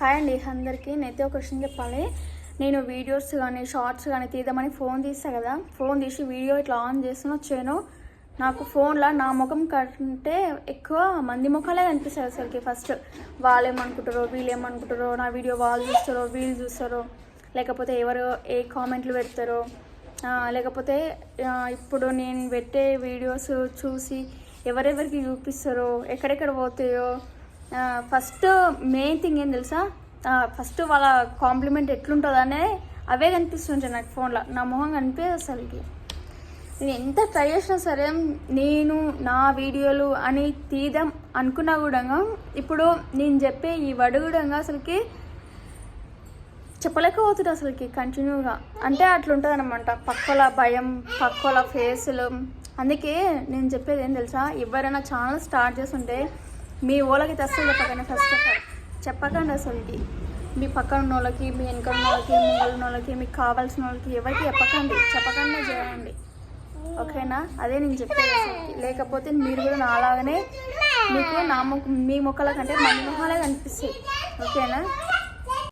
Hi అండి అందరికీ. నేనైతే ఒక క్వశ్చన్ చెప్పాలి. నేను వీడియోస్ కానీ షార్ట్స్ కానీ తీద్దామని ఫోన్ తీస్తా కదా. ఫోన్ తీసి వీడియో ఇట్లా ఆన్ చేస్తున్నా వచ్చాను. నాకు ఫోన్లో నా ముఖం కంటే ఎక్కువ మంది ముఖాలే కనిపిస్తాయి అసలుకి. ఫస్ట్ వాళ్ళు ఏమనుకుంటారో వీళ్ళు ఏమనుకుంటారో నా వీడియో వాళ్ళు చూస్తారో వీళ్ళు చూస్తారో లేకపోతే ఎవరు ఏ కామెంట్లు పెడతారో లేకపోతే ఇప్పుడు నేను పెట్టే వీడియోస్ చూసి ఎవరెవరికి చూపిస్తారో ఎక్కడెక్కడ పోతాయో ఫస్ట్ మెయిన్ థింగ్ ఏం తెలుసా? ఫస్ట్ వాళ్ళ కాంప్లిమెంట్ ఎట్లుంటుందనే అవే కనిపిస్తుంటాయి నాకు ఫోన్లో నా మొహం కనిపించదు అసలుకి. నేను ఎంత ట్రై చేసినా సరే నేను నా వీడియోలు అని తీద్దాం అనుకున్నా కూడా ఇప్పుడు నేను చెప్పే ఈ వడు కూడా అసలుకి చెప్పలేకపోతుంది అసలుకి కంటిన్యూగా అంటే అట్లుంటుంది అనమాట పక్కల భయం పక్కల ఫేసులు అందుకే నేను చెప్పేది ఏం తెలుసా? ఎవరైనా ఛానల్ స్టార్ట్ చేస్తుంటే మీ ఓలకి అస్సలు చెప్పకండి ఫస్ట్ ఆఫ్ ఆల్. చెప్పకండి అసలుకి. మీ పక్కన ఉన్న వాళ్ళకి మీ వెనక ఉన్న వాళ్ళకి ముంగల వాళ్ళకి మీకు కావాల్సిన వాళ్ళకి ఎవరికి చెప్పకండి. చెప్పకుండా చేయండి ఓకేనా? అదే నేను చెప్పేది అసలుకి. లేకపోతే మీరు కూడా నాలాగానే మీకు నా ముఖ మీ మొక్కల కంటే మన ముఖాలే కనిపిస్తాయి. ఓకేనా?